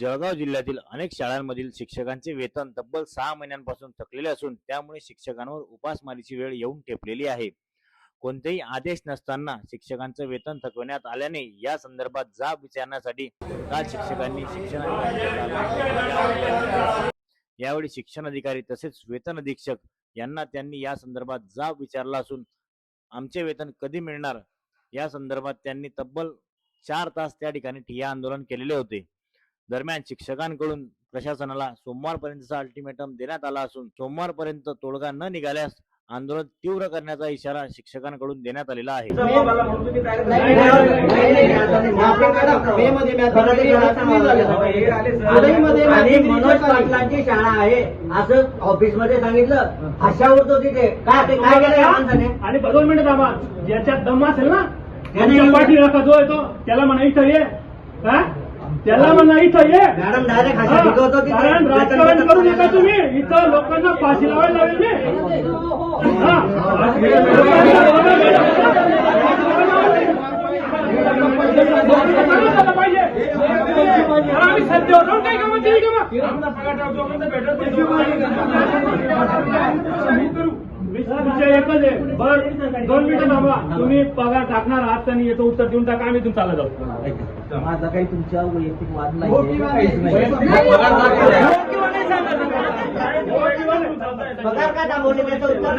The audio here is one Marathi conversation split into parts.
जळगाव जिल्ह्यातील अनेक शाळांमधील शिक्षकांचे वेतन तब्बल सहा महिन्यांपासून थकलेले असून त्यामुळे शिक्षकांवर उपासमारीची वेळ येऊन ठेपलेली आहे. कोणतेही आदेश नसताना शिक्षकांचं वेतन थकवण्यात आल्याने या संदर्भात जाब विचारण्यासाठी काल शिक्षकांनी शिक्षण यावेळी शिक्षण अधिकारी तसेच वेतन अधीक्षक यांना त्यांनी या संदर्भात जाब विचारला असून आमचे वेतन कधी मिळणार? या संदर्भात त्यांनी तब्बल चार तास त्या ठिकाणी ठिय्या आंदोलन केलेले होते. दरम्यान शिक्षकांकडून प्रशासनाला सोमवारपर्यंतचा अल्टिमेटम देण्यात आला असून सोमवारपर्यंत तोडगा न निघाल्यास आंदोलन तीव्र करण्याचा इशारा शिक्षकांकडून देण्यात आलेला आहे. आणि मनोज पाटलांची शाळा आहे. असं ऑफिसमध्ये सांगितलं हशावर तो. तिथे काय ते काय केलं माणसाने? आणि दोन मिनिटं थांबा. ज्याच्यात दम असेल ना त्याने त्याच्या पाठी नका जो येतो त्याला म्हणा इथं ये हा? त्याला म्हणा इथं ये मॅडम डायरेक्ट हशा हा? शिकवतो तिथे. कारण राजकारण करू नका तुम्ही इथं लोकांना फाशी लावायला लावेल मी हा? पाहिजे कारण आम्ही सध्यावर जाऊन काय कामं केली का विषय एकच आहे बर दोन मिनिटं थांबा. तुम्ही पगार टाकणार आहात आणि याचं उत्तर देऊन टाका. आम्ही तुमचा चालला जाऊ. माझा काही तुमच्या वैयक्तिक वाद हो पगार का थांबवले त्याचं उत्तर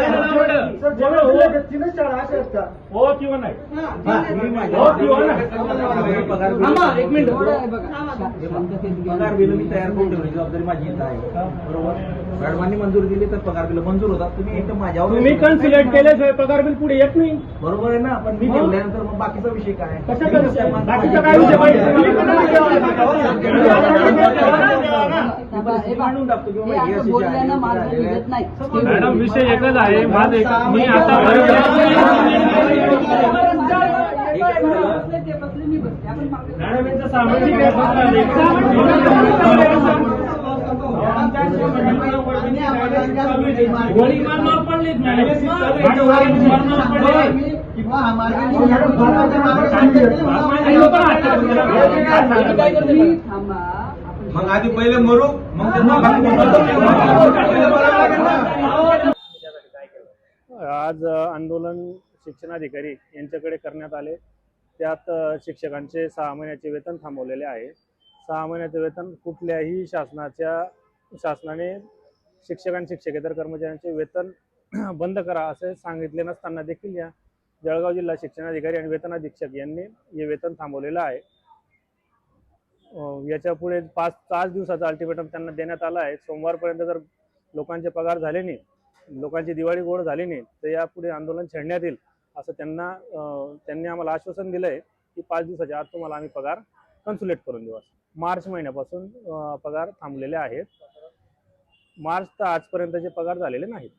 द्या. हो किंवा नाही? हो. किंवा नाही? थांबा, एक मिनिट. पगार बिल मी तयार करून ठेवली जबाबदारी माझी इथं आहे. बरोबर? मॅडमांनी मंजुरी दिली तर पगार बिल मंजूर होतात. तुम्ही इथं माझ्यावर तुम्ही कन्सिलेट केल्याशिवाय पगार बिल पुढे येत नाही. बरोबर आहे ना? पण मी? ठेवल्यानंतर मग बाकीचा विषय काय? कशाचा विषय? बाकीचा काय विषय? पाहिजे? मी मांडून टाकतो किंवा हे हे असं अशी जी बोलल्यानं आहे, मार्ग ती झालेली आहे. निघत नाही मॅडम विषय एकच आहे माझं एक- मी आता ते बसले मी बसले आपण मागे- मॅडम यांचं सामाजिक गोळी मारणार पडलीत मॅडम मारणार पडले आणि लोकं हात तुम्ही थांबा मग आधी पहिले मरू मग आज आंदोलन शिक्षणाधिकारी यांच्याकडे करण्यात आले. त्यात शिक्षकांचे सहा महिन्याचे वेतन थांबवलेले आहे. सहा महिन्याचे वेतन कुठल्याही शासनाच्या शासनाने शिक्षक आणि शिक्षकेतर कर्मचाऱ्यांचे वेतन बंद करा असे सांगितले नसताना देखील या जळगाव जिल्हा शिक्षणाधिकारी आणि वेतन अधीक्षक यांनी हे वेतन थांबवलेलं आहे. याच्यापुढे पाच पाच दिवसाचा अल्टिमेटम त्यांना देण्यात आला आहे. सोमवारपर्यंत जर लोकांचे पगार झाले नाही लोकांची दिवाळी गोड झाली नाही तर यापुढे आंदोलन छेडण्यात येईल असं त्यांना त्यांनी आम्हाला आश्वासन दिलं आहे की पाच दिवसाच्या आत तुम्हाला आम्ही पगार कन्सुलेट करून देऊ असं. मार्च महिन्यापासून पगार थांबलेले आहेत. मार्च तर आजपर्यंतचे पगार झालेले नाहीत.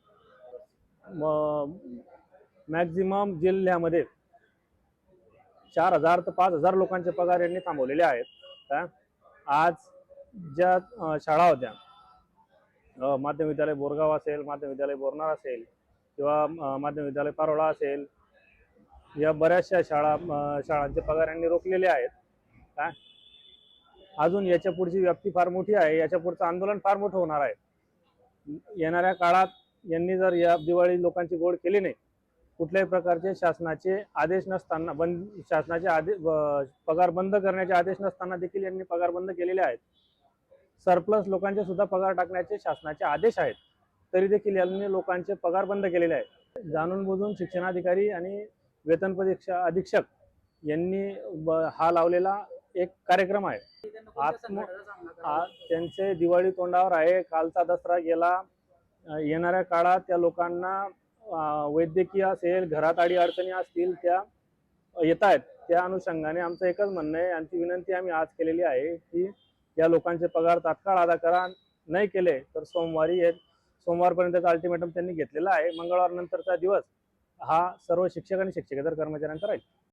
मॅक्झिमम जिल्ह्यामध्ये चार हजार ते पाच हजार लोकांचे पगार यांनी थांबवलेले आहेत. का? आज ज्या शाळा होत्या माध्यम विद्यालय बोरगाव असेल माध्यम विद्यालय बोरनार असेल किंवा माध्यम विद्यालय पारोळा असेल या बऱ्याचशा शाळा शाळांचे पगार यांनी रोखलेले आहेत. काय अजून याच्या पुढची व्याप्ती फार मोठी आहे याच्या पुढचं आंदोलन फार मोठं होणार आहे. येणाऱ्या काळात यांनी जर या दिवाळी लोकांची गोड केली नाही कुठल्याही प्रकारचे शासनाचे आदेश नसताना बंद शासनाचे आदेश पगार बंद करण्याचे आदेश नसताना देखील यांनी पगार बंद केलेले आहेत. सरप्लस लोकांचे सुद्धा पगार टाकण्याचे शासनाचे आदेश आहेत. तरी देखील यांनी लोकांचे पगार बंद केलेले आहेत. जाणून बुजून शिक्षणाधिकारी आणि वेतन परीक्षा अधीक्षक यांनी हा लावलेला एक कार्यक्रम आहे. आत्म त्यांचे दिवाळी तोंडावर आहे. कालचा दसरा गेला. येणाऱ्या काळात त्या लोकांना वैद्यकीय असेल घरात आडी अडचणी असतील त्या येत आहेत त्या अनुषंगाने आमचं एकच म्हणणं आहे यांची विनंती आम्ही आज केलेली आहे की या लोकांचे पगार तात्काळ अदा करा नाही केले तर सोमवारी हे सोमवारपर्यंतचा अल्टिमेटम त्यांनी घेतलेला आहे मंगळवार नंतरचा दिवस हा सर्व शिक्षक आणि शिक्षकेतर कर्मचाऱ्यांचा राहील.